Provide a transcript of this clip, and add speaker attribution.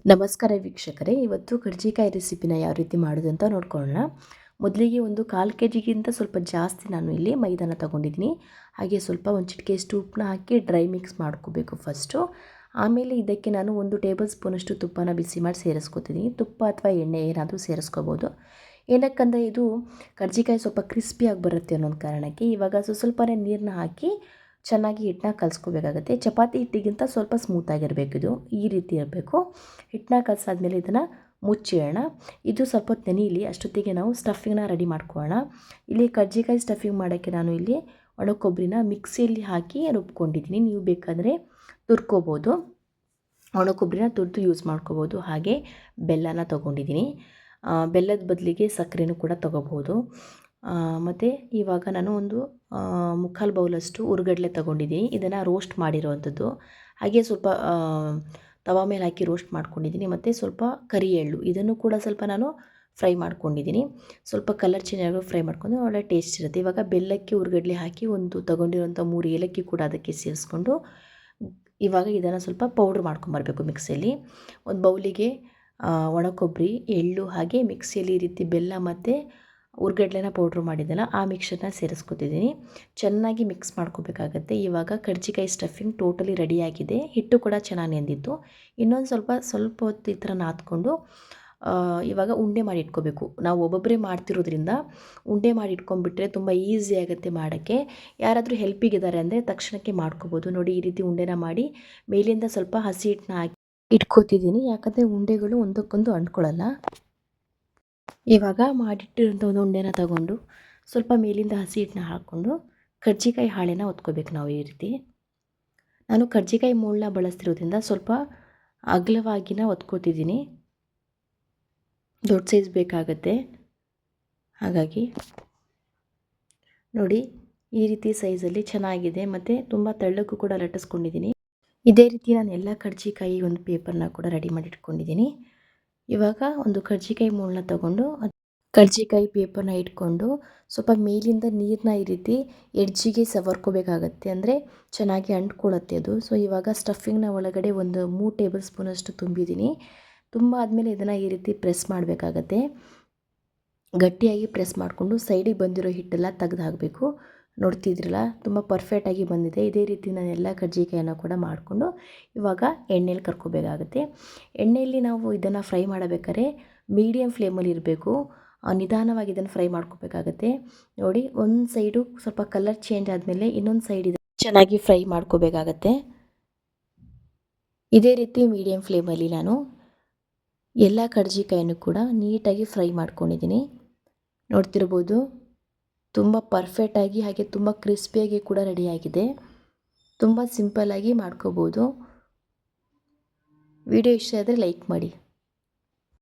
Speaker 1: ನಮಸ್ಕಾರ ವೀಕ್ಷಕರೇ, ಇವತ್ತು ಕರ್ಜಿಕಾಯಿ ರೆಸಿಪಿನ ಯಾವ ರೀತಿ ಮಾಡೋದು ಅಂತ ನೋಡ್ಕೊಳ್ಳೋಣ. ಮೊದಲಿಗೆ ಒಂದು ಕಾಲು ಕೆ ಜಿಗಿಂತ ಸ್ವಲ್ಪ ಜಾಸ್ತಿ ನಾನು ಇಲ್ಲಿ ಮೈದಾನ ತೊಗೊಂಡಿದ್ದೀನಿ. ಹಾಗೆ ಸ್ವಲ್ಪ ಒಂದು ಚಿಟಿಕೆ ಉಪ್ಪನ್ನ ಹಾಕಿ ಡ್ರೈ ಮಿಕ್ಸ್ ಮಾಡ್ಕೋಬೇಕು ಫಸ್ಟು. ಆಮೇಲೆ ಇದಕ್ಕೆ ನಾನು ಒಂದು ಟೇಬಲ್ ಸ್ಪೂನಷ್ಟು ತುಪ್ಪನ ಬಿಸಿ ಮಾಡಿ ಸೇರಿಸ್ಕೊತಿದ್ದೀನಿ. ತುಪ್ಪ ಅಥವಾ ಎಣ್ಣೆ ಏನಾದರೂ ಸೇರಿಸ್ಕೋಬೋದು. ಏನಕ್ಕಂದರೆ ಇದು ಕರ್ಜಿಕಾಯಿ ಸ್ವಲ್ಪ ಕ್ರಿಸ್ಪಿಯಾಗಿ ಬರುತ್ತೆ ಅನ್ನೋ ಕಾರಣಕ್ಕೆ ಇವಾಗ ಸ್ವಲ್ಪ ನೀರನ್ನ ಹಾಕಿ ಚೆನ್ನಾಗಿ ಹಿಟ್ಟನ್ನ ಕಲಿಸ್ಕೋಬೇಕಾಗತ್ತೆ. ಚಪಾತಿ ಹಿಟ್ಟಿಗಿಂತ ಸ್ವಲ್ಪ ಸ್ಮೂತಾಗಿರಬೇಕು ಇದು. ಈ ರೀತಿ ಇರಬೇಕು. ಹಿಟ್ಟನ್ನ ಕಲಸಾದ್ಮೇಲೆ ಇದನ್ನು ಮುಚ್ಚಿಡೋಣ ಇದು ಸ್ವಲ್ಪ ಹೊತ್ತು ಅಷ್ಟೊತ್ತಿಗೆ ನಾವು ಸ್ಟಫಿಂಗ್ನ ರೆಡಿ ಮಾಡ್ಕೊಳ್ಳೋಣ ಇಲ್ಲಿ ಕರ್ಜಿಕಾಯಿ ಸ್ಟಫಿಂಗ್ ಮಾಡೋಕ್ಕೆ ನಾನು ಇಲ್ಲಿ ಒಣ ಕೊಬ್ಬರಿನ ಮಿಕ್ಸಿಯಲ್ಲಿ ಹಾಕಿ ರುಬ್ಕೊಂಡಿದ್ದೀನಿ. ನೀವು ಬೇಕಾದರೆ ತುರ್ಕೋಬೋದು. ಒಣ ಕೊಬ್ಬರಿನ ತುರಿದು ಯೂಸ್ ಮಾಡ್ಕೋಬೋದು. ಹಾಗೆ ಬೆಲ್ಲನ ತೊಗೊಂಡಿದ್ದೀನಿ. ಬೆಲ್ಲದ ಬದಲಿಗೆ ಸಕ್ಕರೆನೂ ಕೂಡ ತೊಗೋಬೋದು. ಮತ್ತು ಇವಾಗ ನಾನು ಒಂದು ಮುಕ್ಕಾಲು ಬೌಲಷ್ಟು ಹುರ್ಗಡ್ಲೆ ತೊಗೊಂಡಿದ್ದೀನಿ. ಇದನ್ನು ರೋಸ್ಟ್ ಮಾಡಿರೋವಂಥದ್ದು ಹಾಗೆ ಸ್ವಲ್ಪ ತವಾ ಮೇಲೆ ಹಾಕಿ ರೋಸ್ಟ್ ಮಾಡ್ಕೊಂಡಿದ್ದೀನಿ. ಮತ್ತು ಸ್ವಲ್ಪ ಕರಿ ಎಳ್ಳು ಇದನ್ನು ಕೂಡ ಸ್ವಲ್ಪ ನಾನು ಫ್ರೈ ಮಾಡ್ಕೊಂಡಿದ್ದೀನಿ. ಸ್ವಲ್ಪ ಕಲರ್ ಚೇಂಜ್ ಆಗೋ ಫ್ರೈ ಮಾಡ್ಕೊಂಡು ಒಳ್ಳೆ ಟೇಸ್ಟ್ ಇರುತ್ತೆ. ಇವಾಗ ಬೆಲ್ಲಕ್ಕೆ ಹುರ್ಗಡ್ಲೆ ಹಾಕಿ ಒಂದು ತೊಗೊಂಡಿರೋಂಥ ಮೂರು ಏಲಕ್ಕಿ ಕೂಡ ಅದಕ್ಕೆ ಸೇರಿಸ್ಕೊಂಡು ಇವಾಗ ಇದನ್ನು ಸ್ವಲ್ಪ ಪೌಡ್ರ್ ಮಾಡ್ಕೊಂಬರ್ಬೇಕು ಮಿಕ್ಸಿಯಲ್ಲಿ. ಒಂದು ಬೌಲಿಗೆ ಒಣ ಕೊಬ್ಬರಿ ಎಳ್ಳು ಹಾಗೆ ಮಿಕ್ಸಿಯಲ್ಲಿ ಈ ರೀತಿ ಬೆಲ್ಲ ಮತ್ತು ಹುರ್ಗಡ್ಲೆನ ಪೌಡ್ರ್ ಮಾಡಿದ್ದೆಲ್ಲ ಆ ಮಿಕ್ಸರ್ನ ಸೇರಿಸ್ಕೊತಿದ್ದೀನಿ. ಚೆನ್ನಾಗಿ ಮಿಕ್ಸ್ ಮಾಡ್ಕೋಬೇಕಾಗತ್ತೆ. ಇವಾಗ ಕರ್ಜಿಕಾಯಿ ಸ್ಟಫಿಂಗ್ ಟೋಟಲಿ ರೆಡಿಯಾಗಿದೆ ಹಿಟ್ಟು ಕೂಡ ಚೆನ್ನಾಗಿ ನೆಂದಿತ್ತು. ಇನ್ನೊಂದು ಸ್ವಲ್ಪ ಸ್ವಲ್ಪ ಹೊತ್ತು ಈ ಥರ ನಾದ್ಕೊಂಡು ಇವಾಗ ಉಂಡೆ ಮಾಡಿ ಇಟ್ಕೋಬೇಕು. ನಾವು ಒಬ್ಬೊಬ್ಬರೇ ಮಾಡ್ತಿರೋದ್ರಿಂದ ಉಂಡೆ ಮಾಡಿ ಇಟ್ಕೊಂಡ್ಬಿಟ್ರೆ ತುಂಬ ಈಸಿ ಆಗುತ್ತೆ ಮಾಡೋಕ್ಕೆ. ಯಾರಾದರೂ ಹೆಲ್ಪಿಗಿದ್ದಾರೆ ಅಂದರೆ ತಕ್ಷಣಕ್ಕೆ ಮಾಡ್ಕೋಬೋದು. ನೋಡಿ ಈ ರೀತಿ ಉಂಡೆನ ಮಾಡಿ ಮೇಲಿಂದ ಸ್ವಲ್ಪ ಹಸಿ ಹಿಟ್ಟನ್ನ ಹಾಕಿ ಇಟ್ಕೋತಿದ್ದೀನಿ. ಯಾಕಂದರೆ ಉಂಡೆಗಳು ಒಂದಕ್ಕೊಂದು ಅಂಟ್ಕೊಳ್ಳಲ್ಲ ಇವಾಗ ಮಾಡಿಟ್ಟಿರೋಂಥ ಒಂದು ಉಂಡೆನ ತಗೊಂಡು ಸ್ವಲ್ಪ ಮೇಲಿಂದ ಹಸಿ ಹಿಟ್ಟನ್ನ ಹಾಕ್ಕೊಂಡು ಕರ್ಜಿಕಾಯಿ ಹಾಳೆನ ಹೊತ್ಕೋಬೇಕು ನಾವು ಈ ರೀತಿ. ನಾನು ಕರ್ಜಿಕಾಯಿ ಮೂಳನ್ನ ಬಳಸ್ತಿರೋದ್ರಿಂದ ಸ್ವಲ್ಪ ಅಗಲವಾಗಿನ ಹೊತ್ಕೋತಿದ್ದೀನಿ. ದೊಡ್ಡ ಸೈಜ್ ಬೇಕಾಗತ್ತೆ. ಹಾಗಾಗಿ ನೋಡಿ ಈ ರೀತಿ ಸೈಜಲ್ಲಿ ಚೆನ್ನಾಗಿದೆ ಮತ್ತು ತುಂಬ ತೆಳ್ಳಕ್ಕೂ ಕೂಡ ಲಟ್ಟಿಸ್ಕೊಂಡಿದ್ದೀನಿ. ಇದೇ ರೀತಿ ನಾನು ಎಲ್ಲ ಕರ್ಜಿಕಾಯಿ ಒಂದು ಪೇಪರ್ನ ಕೂಡ ರೆಡಿ ಮಾಡಿ ಇಟ್ಕೊಂಡಿದ್ದೀನಿ ಇವಾಗ ಒಂದು ಕರ್ಜಿಕಾಯಿ ಮೂಳನ್ನ ತಗೊಂಡು ಕರ್ಜಿಕಾಯಿ ಪೇಪರ್ನ ಇಟ್ಕೊಂಡು ಸ್ವಲ್ಪ ಮೇಲಿಂದ ನೀರನ್ನ ಈ ರೀತಿ ಎಡ್ಜಿಗೆ ಸವರ್ಕೋಬೇಕಾಗತ್ತೆ. ಅಂದರೆ ಚೆನ್ನಾಗಿ ಅಂಟ್ಕೊಳ್ಳುತ್ತೆ ಅದು. ಸೊ ಇವಾಗ ಸ್ಟಫಿಂಗ್ನ ಒಳಗಡೆ ಒಂದು ಮೂರು ಟೇಬಲ್ ಸ್ಪೂನಷ್ಟು ತುಂಬಿದ್ದೀನಿ. ತುಂಬ ಆದಮೇಲೆ ಇದನ್ನು ಈ ರೀತಿ ಪ್ರೆಸ್ ಮಾಡಬೇಕಾಗತ್ತೆ. ಗಟ್ಟಿಯಾಗಿ ಪ್ರೆಸ್ ಮಾಡಿಕೊಂಡು ಸೈಡಿಗೆ ಬಂದಿರೋ ಹಿಟ್ಟೆಲ್ಲ ತೆಗೆದು ಹಾಕಬೇಕು. ನೋಡ್ತಿದ್ರಲ್ಲ, ತುಂಬ ಪರ್ಫೆಕ್ಟಾಗಿ ಬಂದಿದೆ. ಇದೇ ರೀತಿ ನಾನು ಎಲ್ಲ ಕಜ್ಜಿಕಾಯನ್ನು ಕೂಡ ಮಾಡಿಕೊಂಡು ಇವಾಗ ಎಣ್ಣೆಲಿ ಕರ್ಕೋಬೇಕಾಗುತ್ತೆ. ಎಣ್ಣೆಯಲ್ಲಿ ನಾವು ಇದನ್ನು ಫ್ರೈ ಮಾಡಬೇಕಾದ್ರೆ ಮೀಡಿಯಮ್ ಫ್ಲೇಮಲ್ಲಿ ಇರಬೇಕು. ನಿಧಾನವಾಗಿ ಇದನ್ನು ಫ್ರೈ ಮಾಡ್ಕೋಬೇಕಾಗತ್ತೆ. ನೋಡಿ, ಒಂದು ಸೈಡು ಸ್ವಲ್ಪ ಕಲರ್ ಚೇಂಜ್ ಆದಮೇಲೆ ಇನ್ನೊಂದು ಸೈಡ್ ಇದೆ ಚೆನ್ನಾಗಿ ಫ್ರೈ ಮಾಡ್ಕೋಬೇಕಾಗತ್ತೆ. ಇದೇ ರೀತಿ ಮೀಡಿಯಮ್ ಫ್ಲೇಮಲ್ಲಿ ನಾನು ಎಲ್ಲ ಕಡ್ಜಿಕಾಯನ್ನು ಕೂಡ ನೀಟಾಗಿ ಫ್ರೈ ಮಾಡ್ಕೊಂಡಿದ್ದೀನಿ. ನೋಡ್ತಿರ್ಬೋದು? ತುಂಬ ಪರ್ಫೆಕ್ಟಾಗಿ ಹಾಗೆ ತುಂಬ ಕ್ರಿಸ್ಪಿಯಾಗಿ ಕೂಡ ರೆಡಿಯಾಗಿದೆ ತುಂಬ ಸಿಂಪಲ್ಲಾಗಿ ಮಾಡ್ಕೋಬೋದು. ವಿಡಿಯೋ ಇಷ್ಟ ಆದರೆ ಲೈಕ್ ಮಾಡಿ.